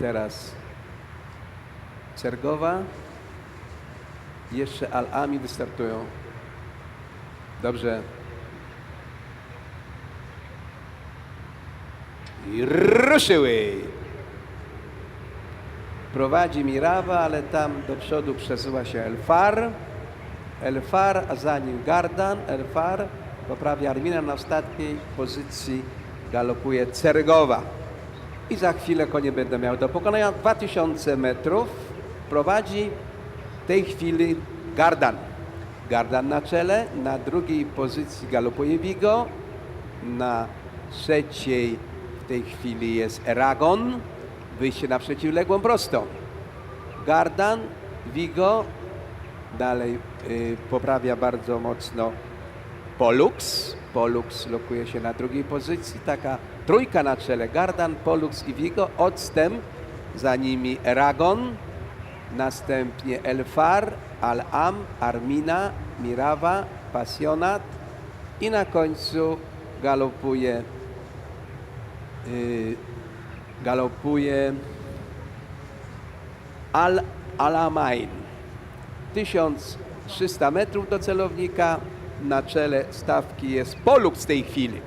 Teraz Cergowa. Jeszcze Al-Ami wystartują. Dobrze. I ruszyły. Prowadzi Mirawa, ale tam do przodu przesuwa się Elfar. Elfar, a za nim Gardan. Elfar poprawia Armina na ostatniej pozycji galopuje Cergowa. I za chwilę konie będą miały do pokonania 2000 metrów. Prowadzi w tej chwili Gardan. Gardan na czele, na drugiej pozycji galopuje Vigo, na trzeciej w tej chwili jest Eragon, wyjście na przeciwległą prostą. Gardan, Vigo, dalej y, poprawia bardzo mocno Polux. Polux lokuje się na drugiej pozycji. Taka trójka na czele. Gardan, Polux i Vigo. Odstęp. Za nimi Eragon. Następnie Elfar, Al-Am, Armina, Mirawa, Pasjonat. I na końcu galopuje y, galopuje Al-Alamain. 1300 metrów do celownika. Na czele stawki jest Polux w tej chwili.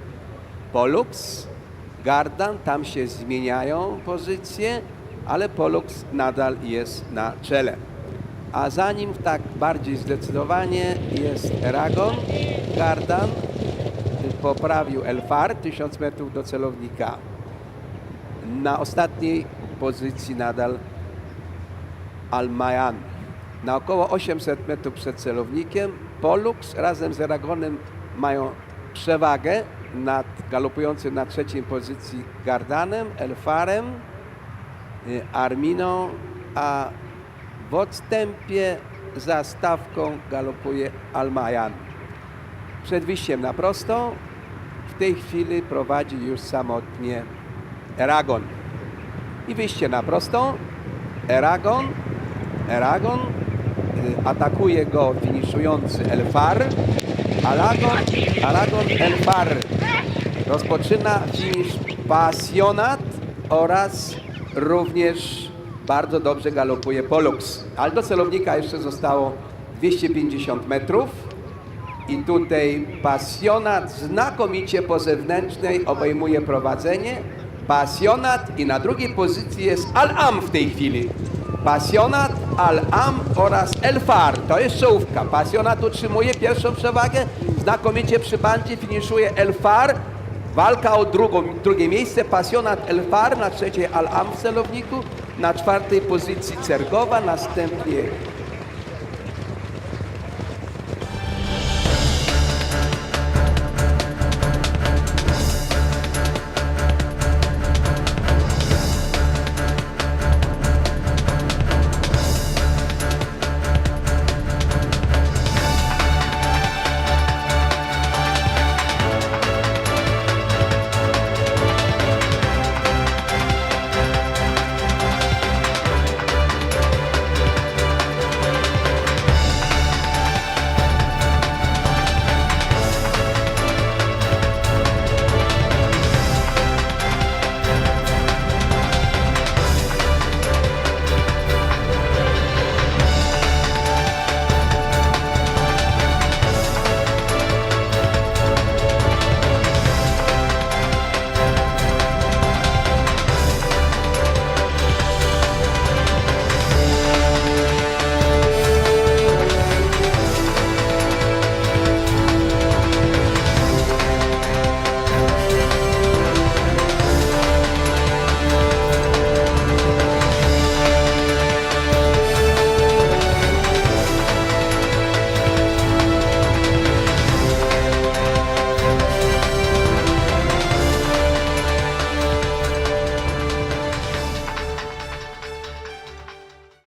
Polux, Gardan, tam się zmieniają pozycje, ale Polux nadal jest na czele. A za nim tak bardziej zdecydowanie jest Eragon, Gardan, poprawił Elfar, 1000 metrów do celownika. Na ostatniej pozycji nadal Almayan. Na około 800 metrów przed celownikiem Polux razem z Eragonem mają przewagę nad galopującym na trzeciej pozycji Gardanem, Elfarem, y, Arminą, a w odstępie za stawką galopuje Almayan. Przed wyjściem na prostą w tej chwili prowadzi już samotnie Eragon. I wyjście na prostą. Eragon. Eragon. Y, Atakuje go finiszujący Elfar. Aragon. Aragon Elfar. Rozpoczyna finisz Pasjonat oraz również bardzo dobrze galopuje Polux. Ale do celownika jeszcze zostało 250 metrów. I tutaj pasjonat znakomicie po zewnętrznej obejmuje prowadzenie. Pasjonat i na drugiej pozycji jest Al-Am w tej chwili. Pasjonat, Al-Am oraz Elfar. To jest czołówka. Pasjonat utrzymuje pierwszą przewagę. Znakomicie przy bandzie finiszuje Elfar. Walka o drugą, drugie miejsce. Pasjonat Elfar na trzeciej Al-Am w celowniku. Na czwartej pozycji Cergowa, następnie